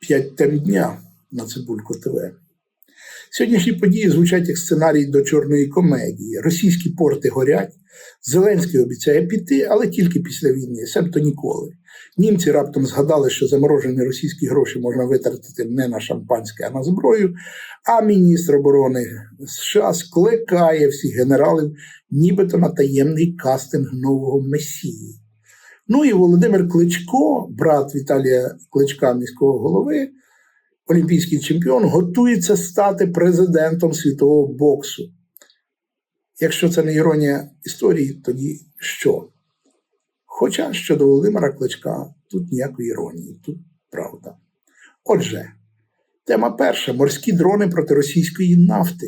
П'ять тем дня на Цибулько ТВ. Сьогоднішні події звучать як сценарій до чорної комедії. Російські порти горять. Зеленський обіцяє піти, але тільки після війни, себто ніколи. Німці раптом згадали, що заморожені російські гроші можна витратити не на шампанське, а на зброю. А міністр оборони США скликає всіх генералів, нібито на таємний кастинг нового месії. Ну і Володимир Кличко, брат Віталія Кличка, міського голови, олімпійський чемпіон, готується стати президентом світового боксу. Якщо це не іронія історії, тоді що? Хоча щодо Володимира Кличка тут ніякої іронії, тут правда. Отже, тема перша: морські дрони проти російської нафти.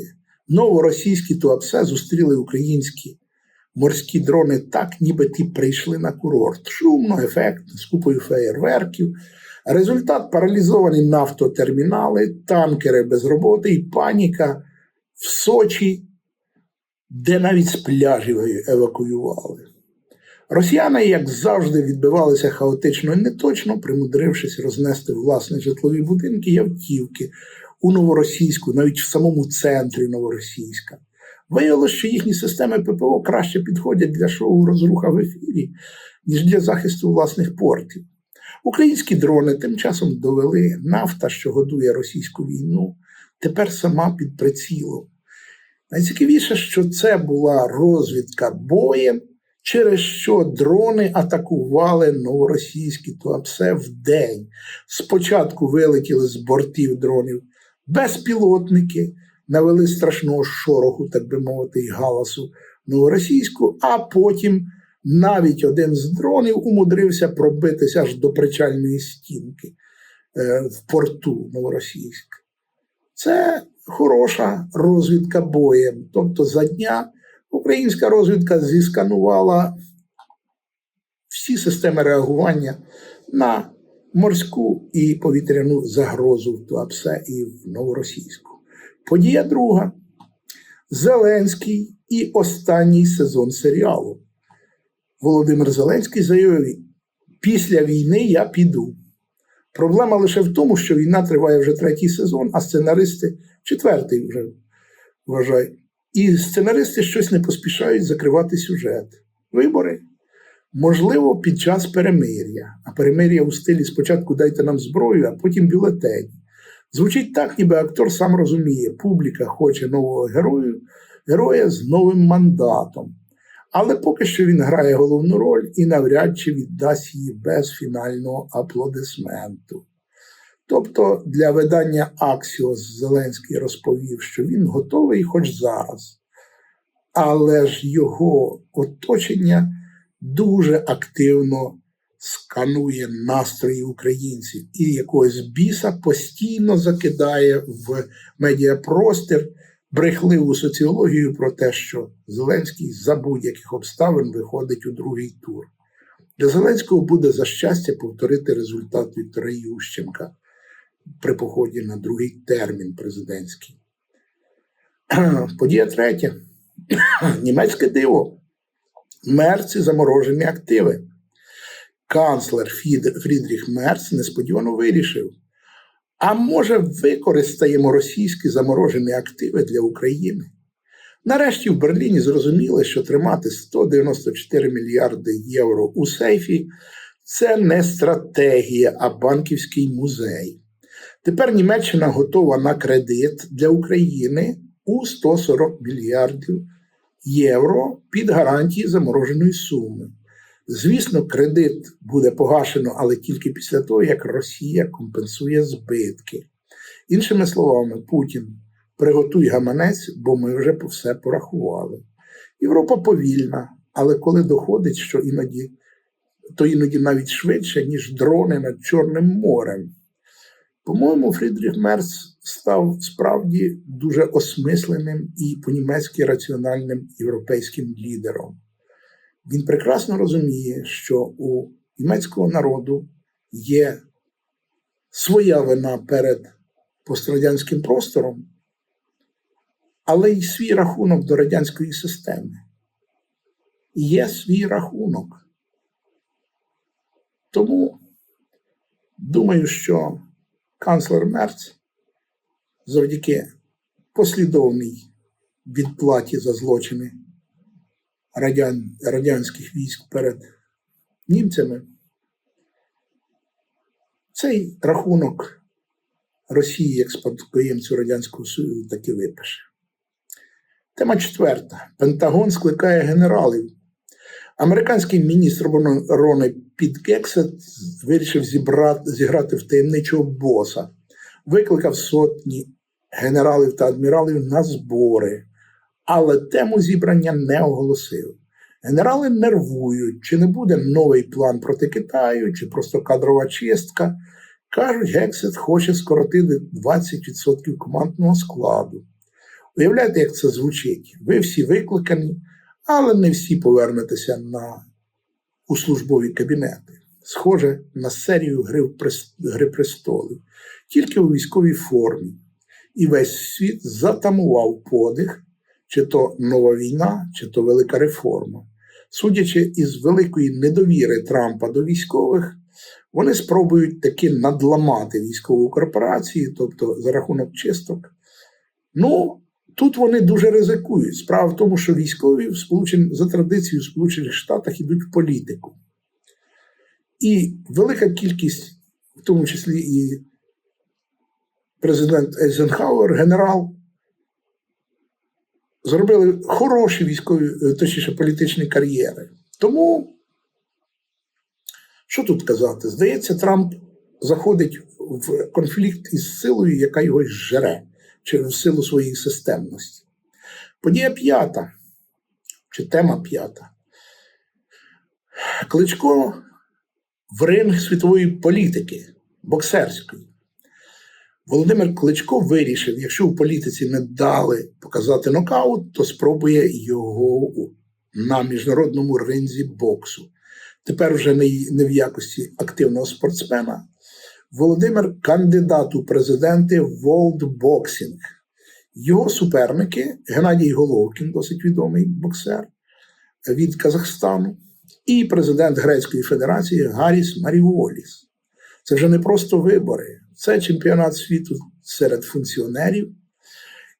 Новоросійські туапсе зустріли українські морські дрони так, ніби ті прийшли на курорт. Шумно, ефектно, з купою феєрверків. Результат паралізовані нафтотермінали, танкери без роботи і паніка в Сочі, де навіть з пляжів евакуювали. Росіяни, як завжди, відбивалися хаотично і неточно, примудрившись рознести власні житлові будинки і автівки у новоросійську, навіть в самому центрі новоросійська. Виявилося, що їхні системи ППО краще підходять для шоу розруха в ефірі, ніж для захисту власних портів. Українські дрони тим часом довели нафта, що годує російську війну, тепер сама під прицілом. Найцікавіше, що це була розвідка боєм, через що дрони атакували новоросійські туапсе в день. Спочатку вилетіли з бортів дронів безпілотники, навели страшного шороху, так би мовити, і галасу новоросійську, а потім навіть один з дронів умудрився пробитися аж до причальної стінки е, в порту Новоросійськ. Це хороша розвідка боєм. Тобто за дня українська розвідка зісканувала всі системи реагування на морську і повітряну загрозу в Туапсе і в Новоросійську. Подія друга. Зеленський і останній сезон серіалу. Володимир Зеленський заявив: після війни я піду. Проблема лише в тому, що війна триває вже третій сезон, а сценаристи четвертий вже вважають. І сценаристи щось не поспішають закривати сюжет. Вибори. Можливо, під час перемир'я. А перемир'я у стилі спочатку дайте нам зброю, а потім бюлетень. Звучить так, ніби актор сам розуміє, публіка хоче нового герою, героя з новим мандатом. Але поки що він грає головну роль і навряд чи віддасть її без фінального аплодисменту. Тобто для видання Аксіос Зеленський розповів, що він готовий хоч зараз, але ж його оточення дуже активно сканує настрої українців і якогось біса постійно закидає в медіапростір брехливу соціологію про те, що Зеленський за будь-яких обставин виходить у другий тур. Для Зеленського буде за щастя повторити результат Віктора Ющенка при поході на другий термін президентський. Подія третя. Німецьке диво. Мерці заморожені активи. Канцлер Фрідріх Мерц несподівано вирішив. А може, використаємо російські заморожені активи для України? Нарешті в Берліні зрозуміли, що тримати 194 мільярди євро у сейфі це не стратегія, а банківський музей. Тепер Німеччина готова на кредит для України у 140 мільярдів євро під гарантії замороженої суми. Звісно, кредит буде погашено, але тільки після того, як Росія компенсує збитки. Іншими словами, Путін приготуй гаманець, бо ми вже все порахували. Європа повільна, але коли доходить, що іноді, то іноді навіть швидше, ніж дрони над Чорним морем. По-моєму, Фрідріх Мерц став справді дуже осмисленим і по-німецьки раціональним європейським лідером. Він прекрасно розуміє, що у німецького народу є своя вина перед пострадянським простором, але й свій рахунок до радянської системи. Є свій рахунок. Тому думаю, що канцлер Мерц завдяки послідовній відплаті за злочини радян, радянських військ перед німцями, цей рахунок Росії як спадкоємцю Радянського Союзу таки випише. Тема четверта. Пентагон скликає генералів. Американський міністр оборони Піт Гексет вирішив зібрати, зіграти в таємничого боса, викликав сотні генералів та адміралів на збори, але тему зібрання не оголосив. Генерали нервують, чи не буде новий план проти Китаю, чи просто кадрова чистка. Кажуть, Гексет хоче скоротити 20% командного складу. Уявляєте, як це звучить? Ви всі викликані, але не всі повернетеся на у службові кабінети. Схоже на серію гри, престолів, тільки у військовій формі. І весь світ затамував подих, чи то нова війна, чи то велика реформа. Судячи із великої недовіри Трампа до військових, вони спробують таки надламати військову корпорацію, тобто за рахунок чисток. Ну, тут вони дуже ризикують. Справа в тому, що військові в Сполучен... за традицією в Сполучених Штатах ідуть в політику. І велика кількість, в тому числі і президент Ейзенхауер, генерал, зробили хороші військові, точніше, політичні кар'єри. Тому, що тут казати? Здається, Трамп заходить в конфлікт із силою, яка його жере через силу своєї системності. Подія п'ята, чи тема п'ята. Кличко в ринг світової політики, боксерської. Володимир Кличко вирішив, якщо у політиці не дали показати нокаут, то спробує його на міжнародному ринзі боксу. Тепер вже не в якості активного спортсмена. Володимир кандидат у президенти Boxing. Його суперники Геннадій Головкін, досить відомий боксер від Казахстану, і президент Грецької Федерації Гарріс Маріволіс. Це вже не просто вибори, це чемпіонат світу серед функціонерів.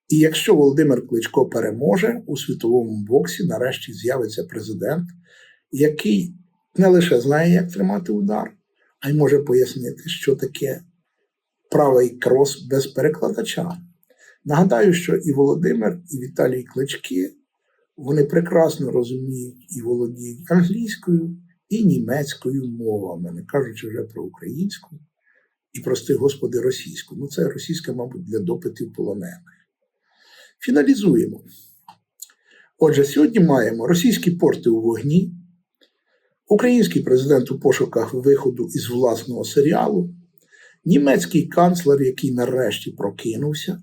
І якщо Володимир Кличко переможе у світовому боксі, нарешті з'явиться президент, який не лише знає, як тримати удар, а й може пояснити, що таке правий крос без перекладача. Нагадаю, що і Володимир, і Віталій Клички вони прекрасно розуміють і володіють англійською і німецькою мовами, не кажучи вже про українську і, прости господи, російську. Ну, це російська, мабуть, для допитів полонених. Фіналізуємо. Отже, сьогодні маємо російські порти у вогні, український президент у пошуках виходу із власного серіалу, німецький канцлер, який нарешті прокинувся,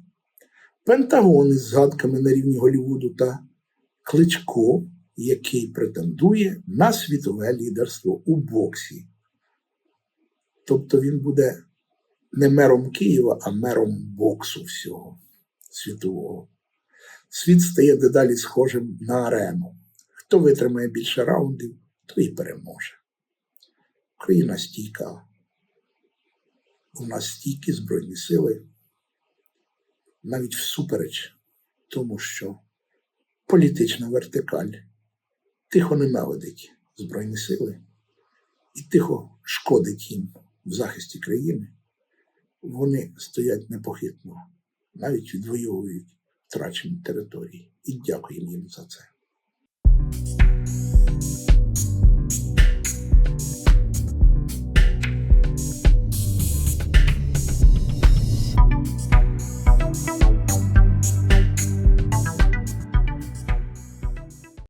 Пентагон із згадками на рівні Голлівуду та Кличко, який претендує на світове лідерство у боксі. Тобто він буде не мером Києва, а мером боксу всього світового. Світ стає дедалі схожим на арену. Хто витримає більше раундів, той і переможе. Україна стійка. У нас стійкі Збройні сили, навіть всупереч тому, що політична вертикаль тихо ненавидить Збройні сили і тихо шкодить їм в захисті країни, вони стоять непохитно, навіть відвоюють втрачені території. І дякуємо їм за це.